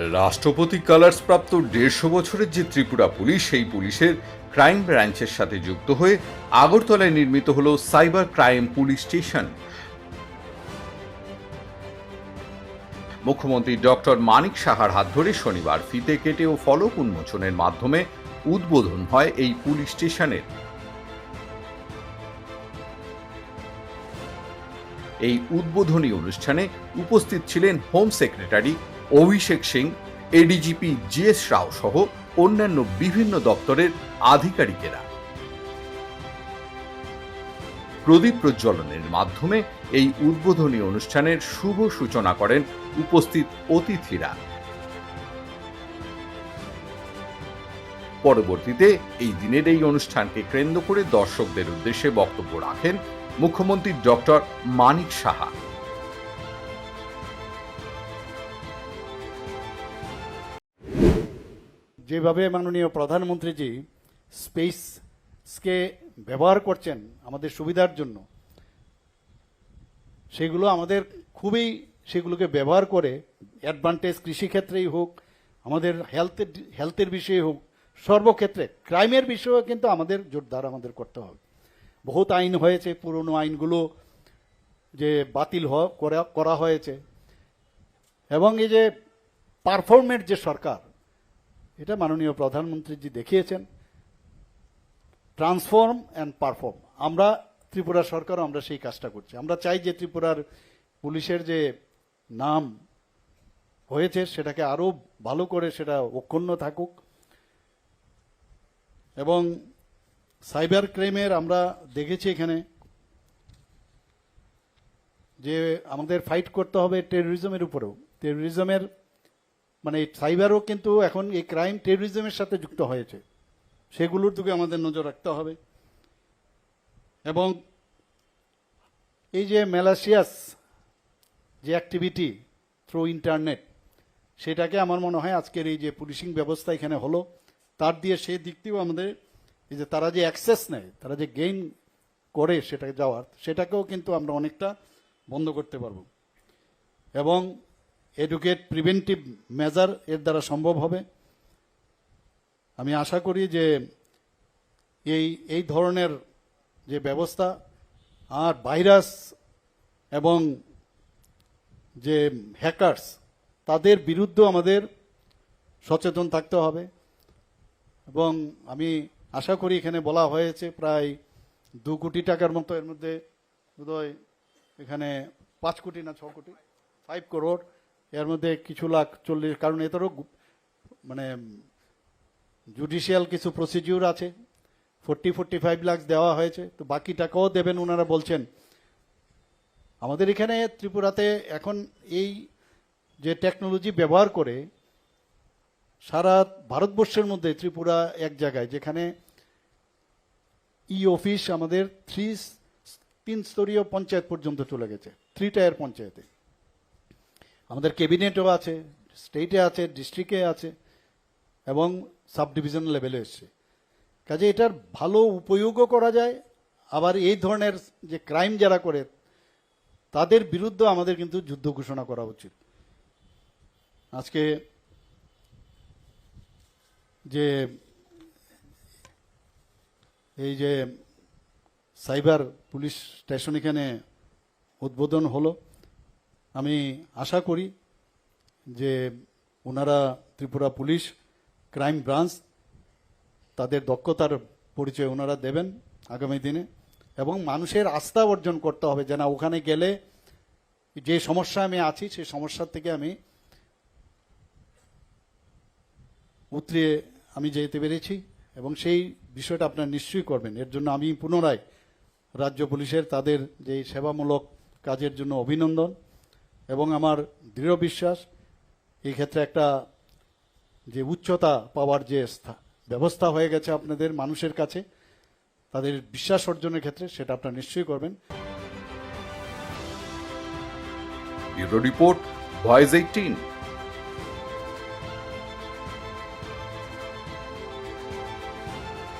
রাষ্ট্রপতি কালার্স প্রাপ্ত দেড়শো বছরের যে ত্রিপুরা পুলিশ, সেই পুলিশের ক্রাইম ব্রাঞ্চের সাথে যুক্ত হয়ে আগরতলায় নির্মিত হল সাইবার ক্রাইম পুলিশ স্টেশন। মুখ্যমন্ত্রী ডক্টর মানিক সাহার হাত ধরে শনিবার ফিতে কেটে ও ফলক উন্মোচনের মাধ্যমে উদ্বোধন হয় এই পুলিশ স্টেশনের। এই উদ্বোধনী অনুষ্ঠানে উপস্থিত ছিলেন home secretary Abhishek Singh ADGP G S Rao সহ অন্যান্য বিভিন্ন দপ্তরের আধিকারিকেরা। প্রদীপ প্রজ্বলনের মাধ্যমে এই উদ্বোধনী অনুষ্ঠানের শুভ সূচনা করেন উপস্থিত অতিথিরা। পরবর্তীতে এই দিনের এই অনুষ্ঠানকে কেন্দ্র করে দর্শকদের উদ্দেশ্যে বক্তব্য রাখেন মুখ্যমন্ত্রী ডক্টর মানিক সাহা। যেভাবে মাননীয় প্রধানমন্ত্রীজি স্পেসকে ব্যবহার করছেন আমাদের সুবিধার জন্য, সেগুলো আমাদের খুবই সেগুলোকে ব্যবহার করে অ্যাডভান্টেজ কৃষিক্ষেত্রেই হোক, আমাদের হেলথের হেলথের বিষয়ে হোক, সর্বক্ষেত্রে ক্রাইমের বিষয়েও কিন্তু আমাদের জোরদার আমাদের করতে হবে। বহুত আইন হয়েছে, পুরনো আইনগুলো যে বাতিল করা হয়েছে। এবং এই যে পারফরমেন্ট যে সরকার এটা মাননীয় প্রধানমন্ত্রীজি দেখিয়েছেন। Transform and perform. আমরা, ত্রিপুরা সরকারও আমরা সেই কাজটা করছি। আমরা চাই যে ত্রিপুরার পুলিশের যে নাম হয়েছে, সেটাকে আরও ভালো করে সেটা অক্ষুণ্ণ থাকুক। এবং সাইবার ক্রাইমের আমরা দেখেছি এখানে যে আমাদের ফাইট করতে হবে টেরোরিজমের উপরেও। টেরোরিজমের মানে সাইবারও কিন্তু এখন এই ক্রাইম টেরোরিজমের সাথে যুক্ত হয়েছে। সেগুলোর দিকে আমাদের নজর রাখতে হবে। এবং এই যে ম্যালাসিয়াস যে অ্যাক্টিভিটি থ্রু ইন্টারনেট সেটাকে আমার মনে হয় আজকের এই যে পুলিশিং ব্যবস্থা এখানে হলো, তার দিয়ে সেই দিক দিয়েও আমাদের এই যে তারা যে অ্যাক্সেস নেয়, তারা যে গেইন করে সেটা যাওয়ার, সেটাকেও কিন্তু আমরা অনেকটা বন্ধ করতে পারব। এবং এডুকেট প্রিভেন্টিভ মেজার এর দ্বারা সম্ভব হবে। আমি আশা করি যে এই এই ধরনের যে ব্যবস্থা আর ভাইরাস এবং যে হ্যাকার্স, তাদের বিরুদ্ধে আমাদের সচেতন থাকতে হবে। এবং আমি আশা করি এখানে বলা হয়েছে প্রায় দু কোটি টাকার মতো এর মধ্যে বোধহয় এখানে পাঁচ কোটি না ছ কোটি ফাইভ করোড় এর মধ্যে কিছু লাখ চল্লিশ, কারণ এদেরও গু- মানে জুডিশিয়াল কিছু প্রসিডিউর আছে। ফোর্টি ফোর্টি ফাইভ লাখ দেওয়া হয়েছে, তো বাকি টাকাও দেবেন ওনারা বলছেন। আমাদের এখানে ত্রিপুরাতে এখন এই যে টেকনোলজি ব্যবহার করে, সারা ভারতবর্ষের মধ্যে ত্রিপুরা এক জায়গায়, যেখানে ই অফিস আমাদের থ্রি তিন স্তরীয় পঞ্চায়েত পর্যন্ত চলে গেছে থ্রি টায়ার পঞ্চায়েতে। আমাদের ক্যাবিনেটও আছে, স্টেটে আছে, ডিস্ট্রিক্টে আছে, এবং সাব ডিভিশন লেভেলে এসছে। কাজে এটার ভালো উপয়োগও করা যায়, আবার এই ধরনের যে ক্রাইম যারা করে, তাদের বিরুদ্ধে আমাদের কিন্তু যুদ্ধ ঘোষণা করা উচিত। আজকে যে, এই যে সাইবার পুলিশ স্টেশন এখানে উদ্বোধন হলো আমি আশা করি যে ওনারা ত্রিপুরা পুলিশ ক্রাইম ব্রাঞ্চ তাদের দক্ষতার পরিচয় ওনারা দেবেন আগামী দিনে এবং মানুষের আস্থা অর্জন করতে হবে যে না, ওখানে গেলে যে সমস্যা আমি আছি, সেই সমস্যার থেকে আমি উতরে আমি যেতে পেরেছি এবং সেই বিষয়টা আপনার নিশ্চয়ই করবেন। এর জন্য আমি পুনরায় রাজ্য পুলিশের তাদের যে সেবামূলক কাজের জন্য অভিনন্দন। এবং আমার দৃঢ় বিশ্বাস এই ক্ষেত্রে একটা যে উচ্চতা পাওয়ার যে স্থা- ব্যবস্থা হয়ে গেছে আপনাদের মানুষের কাছে, তাদের বিশ্বাস অর্জনের ক্ষেত্রে সেটা আপনারা নিশ্চয়ই করবেন। Report voice eighteen.